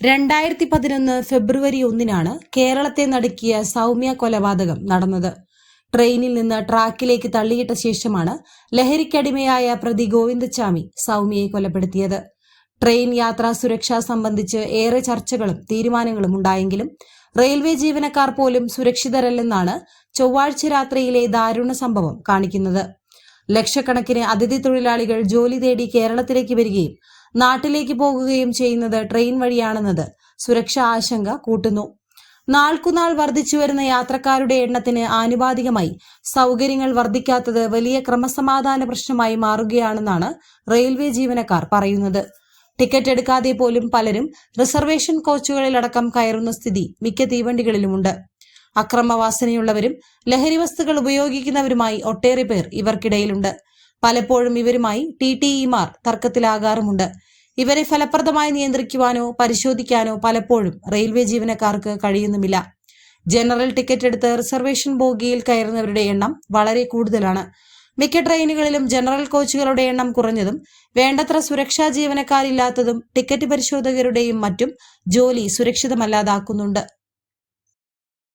രണ്ടായിരത്തി പതിനൊന്ന് ഫെബ്രുവരി ഒന്നിനാണ് കേരളത്തെ നടുക്കിയ സൗമ്യ കൊലപാതകം നടന്നത്. ട്രെയിനിൽ നിന്ന് ട്രാക്കിലേക്ക് തള്ളിയിട്ട ശേഷമാണ് ലഹരിക്കടിമയായ പ്രതി ഗോവിന്ദച്ചാമി സൗമ്യയെ കൊലപ്പെടുത്തിയത്. ട്രെയിൻ യാത്രാ സുരക്ഷ സംബന്ധിച്ച് ഏറെ ചർച്ചകളും തീരുമാനങ്ങളും ഉണ്ടായെങ്കിലും റെയിൽവേ ജീവനക്കാർ പോലും സുരക്ഷിതരല്ലെന്നാണ് ചൊവ്വാഴ്ച രാത്രിയിലെ ദാരുണ സംഭവം കാണിക്കുന്നത്. ലക്ഷക്കണക്കിന് അതിഥി തൊഴിലാളികൾ ജോലി തേടി കേരളത്തിലേക്ക് വരികയും നാട്ടിലേക്ക് പോകുകയും ചെയ്യുന്നത് ട്രെയിൻ വഴിയാണെന്നത് സുരക്ഷാ ആശങ്ക കൂട്ടുന്നു. നാൾക്കുനാൾ വർദ്ധിച്ചു വരുന്ന യാത്രക്കാരുടെ എണ്ണത്തിന് ആനുപാതികമായി സൗകര്യങ്ങൾ വർദ്ധിക്കാത്തത് വലിയ ക്രമസമാധാന പ്രശ്നമായി മാറുകയാണെന്നാണ് റെയിൽവേ ജീവനക്കാർ പറയുന്നത്. ടിക്കറ്റ് എടുക്കാതെ പോലും പലരും റിസർവേഷൻ കോച്ചുകളിലടക്കം കയറുന്ന സ്ഥിതി മിക്ക തീവണ്ടികളിലുമുണ്ട്. അക്രമവാസനയുള്ളവരും ലഹരി വസ്തുക്കൾ ഉപയോഗിക്കുന്നവരുമായി ഒട്ടേറെ പേർ ഇവർക്കിടയിലുണ്ട്. പലപ്പോഴും ഇവരുമായി ടി ടി ഇമാർ തർക്കത്തിലാകാറുമുണ്ട്. ഇവരെ ഫലപ്രദമായി നിയന്ത്രിക്കുവാനോ പരിശോധിക്കാനോ പലപ്പോഴും റെയിൽവേ ജീവനക്കാർക്ക് കഴിയുന്നുമില്ല. ജനറൽ ടിക്കറ്റ് എടുത്ത് റിസർവേഷൻ ബോഗിയിൽ കയറുന്നവരുടെ എണ്ണം വളരെ കൂടുതലാണ്. മിക്ക ട്രെയിനുകളിലും ജനറൽ കോച്ചുകളുടെ എണ്ണം കുറഞ്ഞതും വേണ്ടത്ര സുരക്ഷാ ജീവനക്കാരില്ലാത്തതും ടിക്കറ്റ് പരിശോധകരുടെയും മറ്റും ജോലി സുരക്ഷിതമല്ലാതാക്കുന്നുണ്ട്.